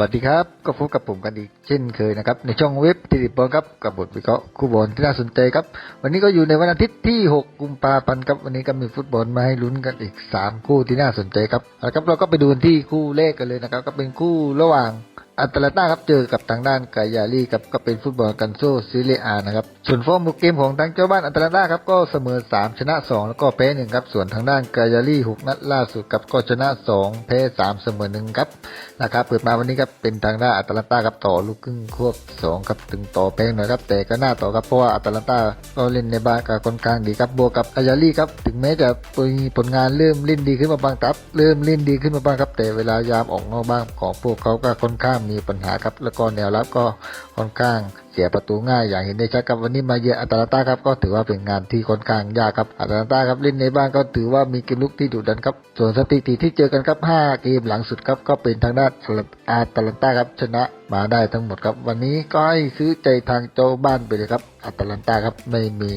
วัสดีครับ ก็พบกับผมกันอีกเช่นเคยนะครับ ในช่องเว็บติดบอลครับกับบทวิเคราะห์คู่บอลที่น่าสนใจครับ วันนี้ก็อยู่ในวันอาทิตย์ที่ 6 กุมภาพันธ์ครับวันนี้ก็มีฟุตบอลมาให้ลุ้นกันอีก 3 คู่ที่น่าสนใจครับเอาละครับเราก็ไปดูที่คู่เลขกันเลยนะครับ ก็เป็นคู่ระหว่างอัตแลนตาครับเจอกับทางด้านกายาลีครับก็เป็นฟุตบอลกันโซซิเลอานะครับส่วนฟอร์มเกมของทางเจ้าบ้านอัตแลนตาครับก็เสมอ 3 ชนะ 2 แล้วก็แพ้1ครับส่วนทางด้านกายาลี6นัดล่าสุดครับก็ชนะ 2 แพ้ 3 เสมอ1ครับนะครับเปิดมาวันนี้ครับเป็นทางด้านอัตแลนตาครับต่อลูกครึ่งควบ2ครับถึงต่อแพ้หน่อยครับแต่ก็น่าต่อครับเพราะว่าอัตแลนตาก็เล่นในบ้านก็ค่อนข้างดีครับบวกกับกายาลีครับถึงแม้จะมีผลงานเริ่มเล่นดีขึ้นมาบ้างครับเริ่มเล่นดีขึ้นมาบ้างครับแต่เวลายามออกนอกบ้านของพวกเขาก็ค่อนข้างมีปัญหาครับ แล้วก็แนวรับก็ค่อนข้าง เสียประตูง่ายอย่างเห็นได้ชัดครับวันนี้มาเยือนอัตแลนตาครับก็ถือว่าเป็นงานที่ค่อนข้างยากครับอัตแลนตาครับเล่นในบ้านก็ถือว่ามีเกมลุกที่ดุดันครับส่วนสถิติที่เจอกันครับ 5 เกมหลังสุดครับก็เป็นทางด้านอัตแลนตาครับชนะมาได้ทั้งหมดครับ วันนี้ก็ให้ซื้อใจทางเจ้าบ้านไปเลยครับอัตแลนตาครับไม่มี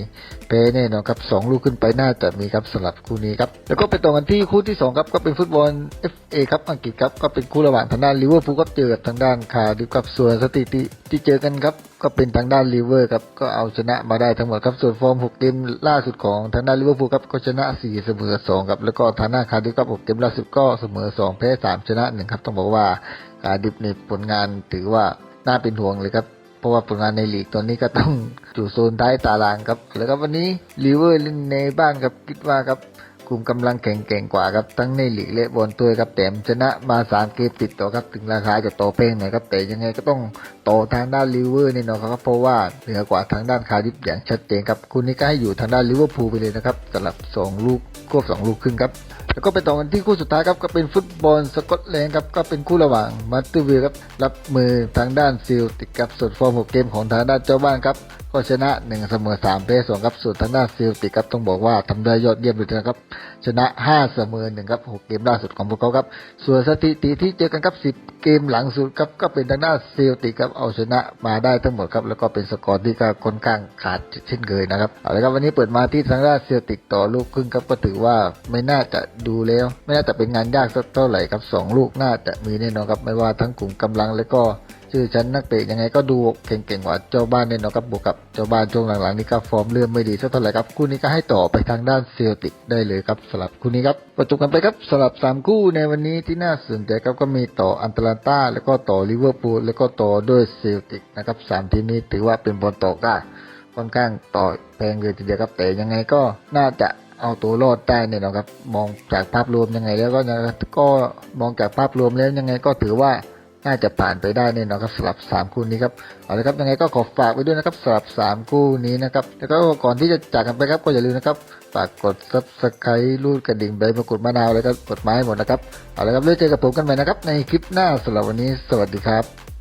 แพ้แน่นอนครับสองลูกขึ้นไปน่าจะมีครับสลับคู่นี้ครับแล้วก็ไปต่อกันที่คู่ที่สองครับก็เป็นฟุตบอล FA ครับอังกฤษครับก็เป็นคู่ระหว่างทางด้านลิเวอร์พูลก็เจอกับทางด้านคาร์ดิฟครับส่วนสถิติที่เจอกันครับก็เป็นทางด้านลิเวอร์ครับก็เอาชนะมาได้ทั้งหมดครับส่วนฟอร์ม6เกมล่าสุดของทางด้านลิเวอร์พูลครับก็ชนะ4เสมอ2ครับแล้วก็ทางด้านคาร์ดิฟครับ6เกมล่าสุดก็เสมอ2แพ้3ชนะ1ครับต้องบอกว่าคาร์ดิฟในผลงานถือว่าน่าเป็นห่วงเลยครับเพราะว่าผลงานในลีกตอนนี้ก็ต้องอยู่โซนท้ายตารางครับแล้วก็วันนี้ลิเวอร์เล่นในบ้านครับคิดว่าครับ กลุ่มกำลังแข็งแกร่งกว่าครับทั้งในหลีกและบอลตัวยครับแต่มชนะมาสามเกมติดต่อครับถึงราคาจะโตเพ่งหน่อยครับแต่ยังไงก็ต้องโตทางด้านลิเวอร์แน่นอนครับเพราะว่าเหนือกว่าทางด้านคาร์ดิฟอย่างชัดเจนครับคุณนี่ก็ให้อยู่ทางด้านลิเวอร์พูลไปเลยนะครับสำหรับสองลูกควบสองลูกครึ่งครับ แล้วก็ไปต่อกันที่คู่สุดท้ายครับก็เป็นฟุตบอลสกอตแลนด์ครับก็เป็นคู่ระหว่างมาร์ติวิลครับรับมือทางด้านซิลติดกับส่วนฟอร์ม6เกมของทางด้านเจ้าบ้านครับก็ชนะ1เสมอ3แพ้2ครับส่วนทางด้านซิลติดครับต้องบอกว่าทำได้ยอดเยี่ยมเลยนะครับชนะ5เสมอ1ครับ6เกมล่าสุดของพวกเขาครับส่วนสถิติที่เจอกันครับ10 เกมหลังสุดครับก็เป็นทางด้านซิลติดครับเอาชนะมาได้ทั้งหมดครับแล้วก็เป็นสกอร์ที่ก็ค่อนข้างขาดเช่นเคยนะครับเอาละครับวันนี้เปิดมาที่ทางด้านซิลติกต่อลูกครึ่งครับก็ถือว่าไม่น่าจะดูแล้ว ไม่น่าจะเป็นงานยากสักเท่าไหร่ครับสองลูกน่าจะมีแน่นอนครับไม่ว่าทั้งกลุ่มกำลังแล้วก็ชื่อชั้นนักเตะยังไงก็ดูเก่งๆกว่าเจ้าบ้านแน่นอนครับบวกกับเจ้าบ้านช่วงหลังๆนี้ก็ฟอร์มเริ่มไม่ดีสักเท่าไหร่ครับคู่นี้ก็ให้ต่อไปทางด้านเซลติกได้เลยครับสลับคู่นี้ครับประจบกันไปครับสลับสามคู่ในวันนี้ที่น่าสนใจครับก็มีต่ออันตแลนตาแล้วก็ต่อลิเวอร์พูลแล้วก็ต่อด้วยเซลติกนะครับสามทีมนี้ถือว่าเป็นบอลต่อได้ค่อนข้างต่อแพงเลยทีเดียวครับแต่ยังไงก็น่าจะ เอาตัวรอดได้เนี่ยนะครับ มองจากภาพรวมยังไง แล้วก็ยังก็มองจากภาพรวมแล้วยังไงก็ถือว่าน่าจะผ่านไปได้เนี่ยนะครับสำหรับสามคู่นี้ครับเอาละครับยังไงก็ขอฝากไว้ด้วยนะครับสำหรับสามคู่นี้นะครับแล้วก็ก่อนที่จะจากกันไปครับก็อย่าลืมนะครับฝากกด subscribe รูดกระดิ่งใบมะกรูดมะนาวแล้วก็กดไม้หมดนะครับเอาละครับเรื่อเจอกับผมกันใหม่นะครับในคลิปหน้าสำหรับวันนี้สวัสดีครับ